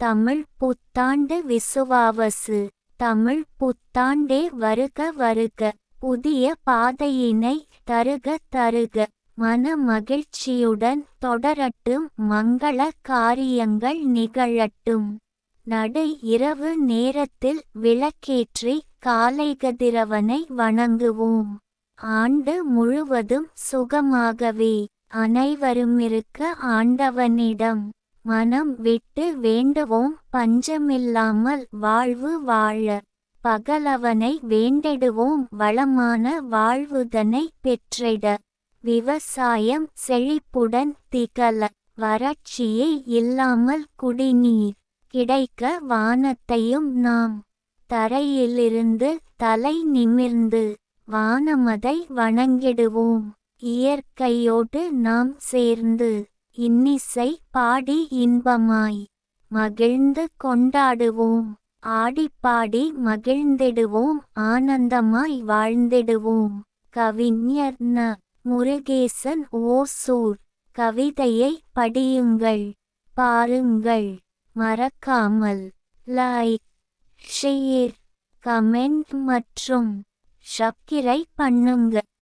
தமிழ் புத்தாண்டு விசுவாவசு. தமிழ் புத்தாண்டே வருக வருக. புதிய பாதையினை தருக தருக. மன மகிழ்ச்சியுடன் தொடரட்டும் மங்கள காரியங்கள் நிகழட்டும். நடு இரவு நேரத்தில் விளக்கேற்றி காலைகதிரவனை வணங்குவோம். ஆண்டு முழுவதும் சுகமாகவே. அனைவருமிருக்க ஆண்டவனிடம் மனம் விட்டு வேண்டுவோம் பஞ்சமில்லாமல் வாழ்வு வாழ. பகலவனை வேண்டிடுவோம் வளமான வாழ்வுதனை பெற்றிட. விவசாயம் செழிப்புடன் திகழ. வறட்சியே இல்லாமல் குடிநீர் கிடைக்க வானத்தையும் நாம் தரையிலிருந்து தலை நிமிர்ந்து வானமதை வணங்கிடுவோம். இயற்கையோடு நாம் சேர்ந்து இன்னிசை பாடி இன்பமாய். மகிழ்ந்து கொண்டாடுவோம். ஆடிப்பாடி மகிழ்ந்திடுவோம். ஆனந்தமாய் வாழ்ந்திடுவோம். கவிஞர் ந. முருகேசன் ஓசூர். கவிதையை படியுங்கள். பாருங்கள். மறக்காமல் லைக் ஷேர் கமெண்ட் மற்றும் சப்கிரை பண்ணுங்க.